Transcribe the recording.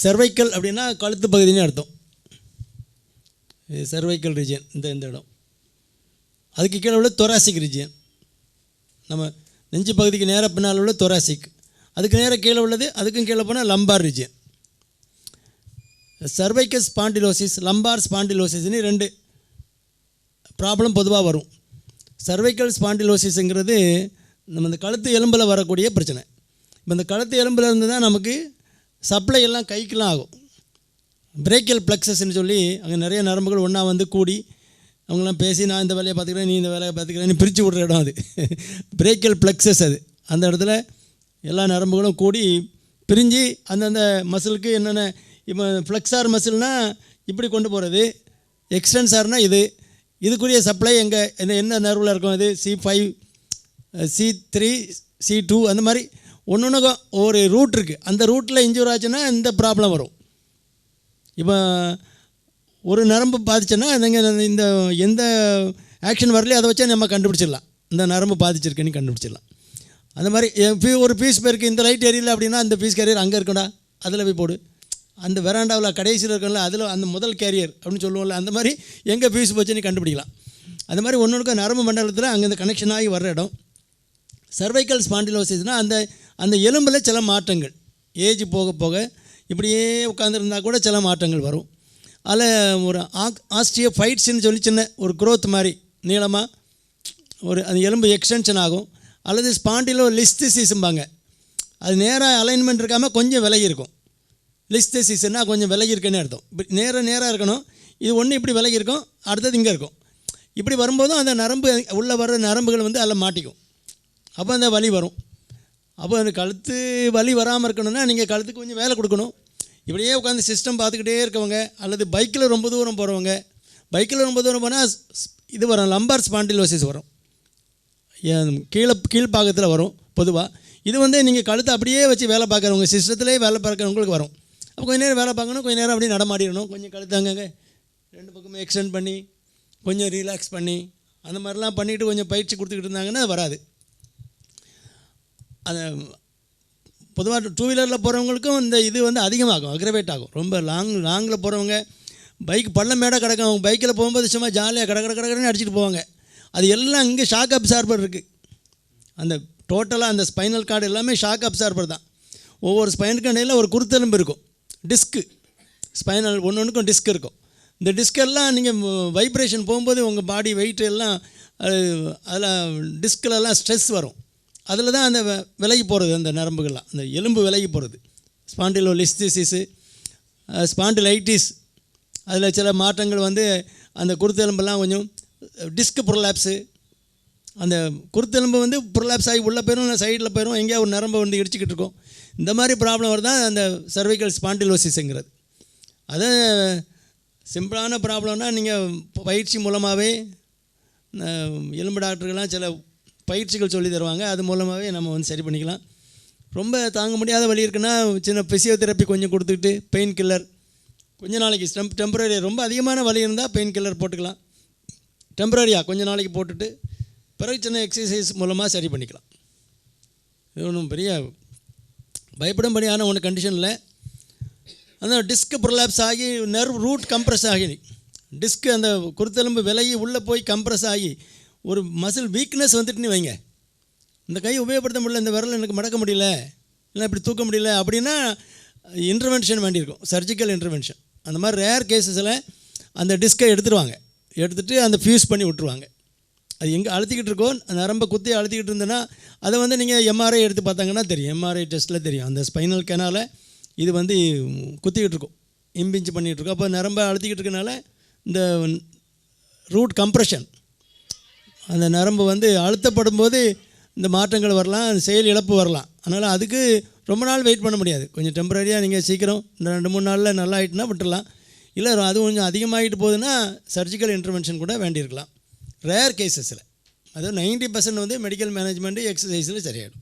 Cervical அப்படின்னா கழுத்து பகுதின்னு அர்த்தம். இது செர்வைக்கல் ரீஜியன் இந்த இந்த இடம். அதுக்கு கீழே உள்ள தொராசிக் ரீஜியன் நம்ம நெஞ்சு பகுதிக்கு நேராக பின்னால் உள்ள தொராசிக் அதுக்கு நேராக கீழே உள்ளது அதுக்கும் கீழே போனால் lumbar region cervical spondylosis lumbar ஸ்பாண்டிலோசிஸ்னு ரெண்டு ப்ராப்ளம் பொதுவாக வரும். சர்வைக்கல் ஸ்பாண்டிலோசிஸுங்கிறது நம்ம இந்த கழுத்து எலும்பில் வரக்கூடிய பிரச்சனை. இப்போ இந்த கழுத்து எலும்பில் இருந்து தான் நமக்கு சப்ளை எல்லாம் கைக்கெலாம் ஆகும். பிரேக்கல் ப்ளக்ஸஸ்ன்னு சொல்லி அங்கே நிறைய நரம்புகள் ஒன்றா வந்து கூடி அவங்களாம் பேசி நான் இந்த வேலையை பார்த்துக்கிறேன் நீ இந்த வேலையை பார்த்துக்கிறேன் பிரித்து விட்ற இடம் அது. பிரேக்கல் ப்ளக்ஸஸ் அது. அந்த இடத்துல எல்லா நரம்புகளும் கூடி பிரிஞ்சு அந்தந்த மசிலுக்கு என்னென்ன இப்போ ஃப்ளக்ஸார் மசில்னால் இப்படி கொண்டு போகிறது எக்ஸ்டென்சார்னா இது. இதுக்குரிய சப்ளை எங்கே என்ன என்ன நர்வில் இருக்கும் அது? C five C three C two அந்த மாதிரி ஒன்று ஒன்றுக்கும் ஒரு ரூட் இருக்குது அந்த ரூட்டில் இன்ஜூர் ஆச்சுன்னா இந்த ப்ராப்ளம் வரும். இப்போ ஒரு நரம்பு பாதிச்சுன்னா நீங்கள் இந்த எந்த ஆக்ஷன் வரலையோ அதை வச்சா நம்ம கண்டுபிடிச்சிடலாம். இந்த நரம்பு பாதிச்சிருக்குன்னு கண்டுபிடிச்சிடலாம். அந்த மாதிரி என் பீ ஒரு பீஸ் பேருக்கு இந்த லைட் ஏரியல அப்படின்னா அந்த பீஸ் கேரியர் அங்கே இருக்கடா அதில் போய் போடு. அந்த வெராண்டாவில் கடைசியில் இருக்கல அதில் அந்த முதல் கேரியர் அப்படின்னு சொல்லுவோம்ல அந்த மாதிரி எங்கே பீஸ் போச்சுன்னு கண்டுபிடிக்கலாம். அந்த மாதிரி ஒன்று ஒன்றுக்கு நரம்பு மண்டலத்தில் அங்கே இந்த கனெக்ஷன் ஆகி வர்ற இடம். சர்வைக்கல் ஸ்பாண்டிலோசிஸ்னால் அந்த அந்த எலும்பில் சில மாற்றங்கள். ஏஜ் போக போக இப்படியே உட்காந்துருந்தா கூட சில மாற்றங்கள் வரும். அதில் ஒரு ஆக் ஆஸ்டியோ ஃபைட்ஸ்ன்னு சொல்லி சின்ன ஒரு க்ரோத் மாதிரி நீளமாக ஒரு அந்த எலும்பு எக்ஸ்டென்ஷன் ஆகும். அல்லது ஸ்பாண்டிலோ லிஸ்திசிஸும்பாங்க அது நேராக அலைன்மெண்ட் இருக்காமல் கொஞ்சம் விலகி இருக்கும். லிஸ்திசிஸ்னா கொஞ்சம் விலகி இருக்குன்னு அர்த்தம். இப்படி நேராக நேராக இருக்கணும். இது ஒன்று இப்படி விலகி இருக்கும் அடுத்தது இங்கே இருக்கும். இப்படி வரும்போதும் அந்த நரம்பு உள்ளே வர்ற நரம்புகள் வந்து அதில் மாட்டிக்கும். அப்போ அந்த வலி வரும். அப்போ அந்த கழுத்து வலி வராமல் இருக்கணும்னா நீங்கள் கழுத்துக்கு கொஞ்சம் வேலை கொடுக்கணும். இப்படியே உட்காந்து சிஸ்டம் பார்த்துக்கிட்டே இருக்கவங்க அல்லது பைக்கில் ரொம்ப தூரம் போகிறவங்க பைக்கில் ரொம்ப தூரம் போனால் இது வரும் லம்பார் ஸ்பாண்டிலோசிஸ் வரும். கீழே கீழ்ப்பாகத்தில் வரும் பொதுவாக இது வந்து நீங்கள் கழுத்தை அப்படியே வச்சு வேலை பார்க்குறவங்க சிஸ்டத்துலேயே வேலை பார்க்குறவங்களுக்கு வரும். அப்போ கொஞ்ச நேரம் வேலை பார்க்கணும் கொஞ்சம் நேரம் அப்படியே நடமாடிடணும். கொஞ்சம் கழுத்து அங்கங்கே ரெண்டு பக்கமும் எக்ஸ்டெண்ட் பண்ணி கொஞ்சம் ரிலாக்ஸ் பண்ணி அந்த மாதிரிலாம் பண்ணிவிட்டு கொஞ்சம் பயிற்சி கொடுத்துக்கிட்டு இருந்தாங்கன்னா வராது. அந்த பொதுவாக டூ வீலரில் போகிறவங்களுக்கும் இந்த இது வந்து அதிகமாகும் அக்ரவேட் ஆகும். ரொம்ப லாங் லாங்கில் போகிறவங்க பைக் பள்ளம் மேடாக கிடக்கும். அவங்க பைக்கில் போகும்போது சும்மா ஜாலியாக கடை கடை கடன்னு அடிச்சிட்டு போவாங்க. அது எல்லாம் இங்கே ஷாக் அப்சார்பர் இருக்குது அந்த டோட்டலாக அந்த ஸ்பைனல் கார்டு எல்லாமே ஷாக் அப்சார்பர் தான். ஒவ்வொரு ஸ்பைனுக்கு இடையில ஒரு குருத்தெலும்பு இருக்கும். டிஸ்க்கு ஸ்பைனல் ஒன்று ஒன்றுக்கும் டிஸ்க் இருக்கும். இந்த டிஸ்கெல்லாம் நீங்கள் வைப்ரேஷன் போகும்போது உங்கள் பாடி வெயிட் எல்லாம் அதில் டிஸ்கிலெல்லாம் ஸ்ட்ரெஸ் வரும். அதில் தான் அந்த வ- விலகி போகிறது அந்த நரம்புகள்லாம். அந்த எலும்பு விலகி போகிறது ஸ்பாண்டிலோ லிஸ்டிசிஸு ஸ்பாண்டிலைட்டிஸ் அதில் சில மாற்றங்கள் வந்து அந்த குருத்தெலும்பெல்லாம் கொஞ்சம் டிஸ்க் புரலாப்ஸு அந்த குருத்தெலும்பு வந்து புரலாப்ஸ் ஆகி உள்ளே போயிடும் சைடில் போயிடும் எங்கேயா ஒரு நரம்பை வந்து இடிச்சிக்கிட்டு இருக்கும். இந்த மாதிரி ப்ராப்ளம் வருதான் அந்த சர்வைக்கல் ஸ்பாண்டிலோசிஸுங்கிறது அது சிம்பிளான ப்ராப்ளம்னா நீங்கள் பயிற்சி மூலமாகவே எலும்பு டாக்டர்கள்லாம் சில பயிற்சிகள் சொல்லி தருவாங்க. அது மூலமாகவே நம்ம வந்து சரி பண்ணிக்கலாம். ரொம்ப தாங்க முடியாத வழி இருக்குன்னா சின்ன ஃபிசியோதெரப்பி கொஞ்சம் கொடுத்துக்கிட்டு பெயின் கில்லர் கொஞ்ச நாளைக்கு ஸ்டெம் டெம்பரரி ரொம்ப அதிகமான வலி இருந்தால் பெயின் கில்லர் போட்டுக்கலாம். டெம்பரரியாக கொஞ்ச நாளைக்கு போட்டுட்டு பிறகு சின்ன எக்ஸசைஸ் மூலமாக சரி பண்ணிக்கலாம். இது ஒன்றும் பெரிய பயப்படும்படியான ஒன்று கண்டிஷன் இல்லை. அந்த டிஸ்க் ப்ரொலாப்ஸ் ஆகி நர்வ் ரூட் கம்ப்ரஸ் ஆகி டிஸ்க் அந்த குருத்தெலும்பு விலகி உள்ளே போய் கம்ப்ரஸ் ஆகி ஒரு மசில் வீக்னஸ் வந்துட்டுன்னு வைங்க. இந்த கை உபயோகப்படுத்த முடியல இந்த விரல் எனக்கு மடக்க முடியல இல்லை இப்படி தூக்க முடியல அப்படின்னா இன்டர்வென்ஷன் வேண்டியிருக்கும் சர்ஜிக்கல் இன்டர்வென்ஷன் அந்த மாதிரி ரேர் கேசஸில் அந்த டிஸ்கை எடுத்துருவாங்க. எடுத்துகிட்டு அந்த ஃபியூஸ் பண்ணி விட்டுருவாங்க. அது எங்கே அழுத்திக்கிட்டு இருக்கோ அந்த நரம்பை குத்தி அழுத்திக்கிட்டு இருந்ததுன்னா அதை வந்து நீங்கள் எம்ஆர்ஐ எடுத்து பார்த்தாங்கன்னா தெரியும். எம்ஆர்ஐ டெஸ்ட்டில் தெரியும். அந்த ஸ்பைனல் கெனால் இது வந்து குத்திக்கிட்டு இருக்கும். இம்பிஞ்சு பண்ணிகிட்டு இருக்கும். அப்போ நரம்பை அழுத்திக்கிட்டு இருக்கனால இந்த ரூட் கம்ப்ரெஷன் அந்த நரம்பு வந்து அழுத்தப்படும் போது இந்த மாற்றங்கள் வரலாம் செயல் இழப்பு வரலாம். அதனால் அதுக்கு ரொம்ப நாள் வெயிட் பண்ண முடியாது. கொஞ்சம் டெம்பரரியாக நீங்கள் சீக்கிரம் இந்த ரெண்டு மூணு நாளில் நல்லா ஆகிட்டுனா விட்டுடலாம் இல்லை அது கொஞ்சம் அதிகமாகிட்டு போகுதுன்னா சர்ஜிக்கல் இன்டர்வென்ஷன் கூட வேண்டியிருக்கலாம். ரேர் கேசஸில் அதுவும் நைன்ட்டி பர்சன்ட் வந்து மெடிக்கல் மேனேஜ்மெண்ட்டு எக்ஸசைஸில் சரியாயிடும்.